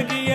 அழகிய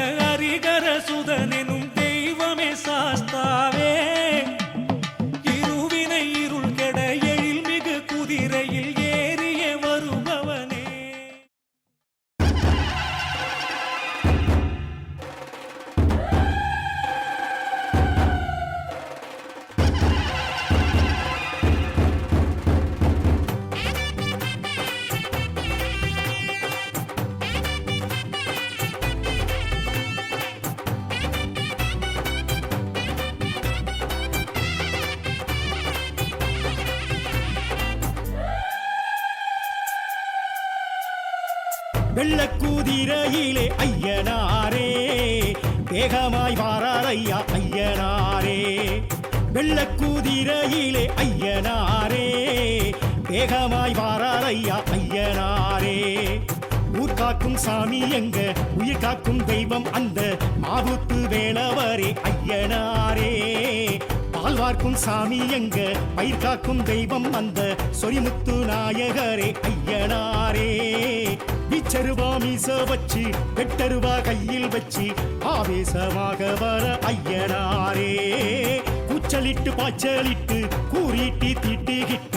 வெள்ள வெள்ளக்கூதிரையிலே ஐயனாரே. வேகமாய் வாரார் ஐயா ஐயனாரே வெள்ளக்கூதிரையிலே ஐயனாரே. வேகமாய் வாரார் ஐயா ஐயனாரே. ஊர் காக்கும் சாமி எங்க உயிர் காக்கும் தெய்வம் அந்த மாவுத்து வேளவரே ஐயனாரே. பால்வார்க்கும் சாமி எங்க பயிர் காக்கும் தெய்வம் அந்த சொரிமுத்து நாயகரே ஐயனாரே. விச்சருவா மீச வச்சு எட்டருவா கையில் வச்சு ஆவேசமாக வர ஐயனாரே. கூச்சலிட்டு பாய்ச்சலிட்டு கூறிட்டு திட்டுகிட்டு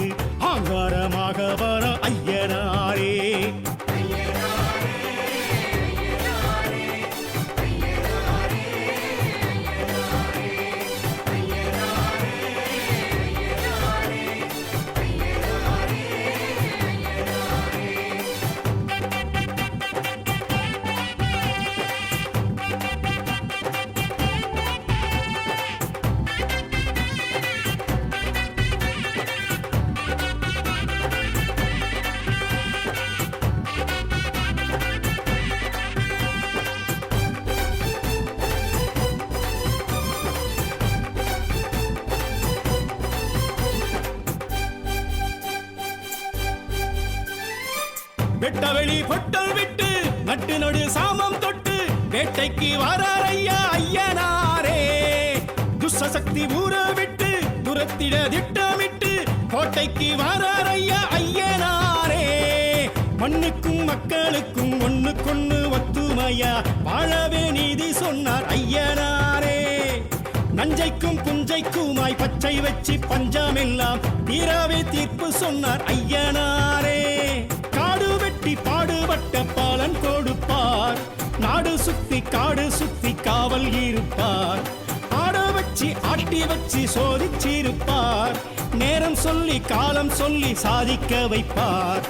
வெட்டவெளி பொட்டல் விட்டு நட்டு நடு சாமம் தொட்டு வேட்டைக்கு வாரார் ஐயா ஐயனாரே. துஷ்சக்தி ஊற விட்டு துரத்திட திட்டமிட்டு கோட்டைக்கு வாரார் ஐயா ஐயனாரே. மண்ணுக்கும் மக்களுக்கும் ஒண்ணுக்கொண்ணு ஒத்துமையா வாழவே நீதி சொன்னார் ஐயனாரே. நஞ்சைக்கும் புஞ்சைக்குமாய் பச்சை வச்சு பஞ்சமெல்லாம் தீராவே தீர்ப்பு சொன்னார் ஐயா நாடு சுத்தி காடு சுத்தி காவல் இருப்பார். ஆட வச்சு ஆட்டி வச்சு சோதிச்சிருப்பார். நேரம் சொல்லி காலம் சொல்லி சாதிக்க வைப்பார்.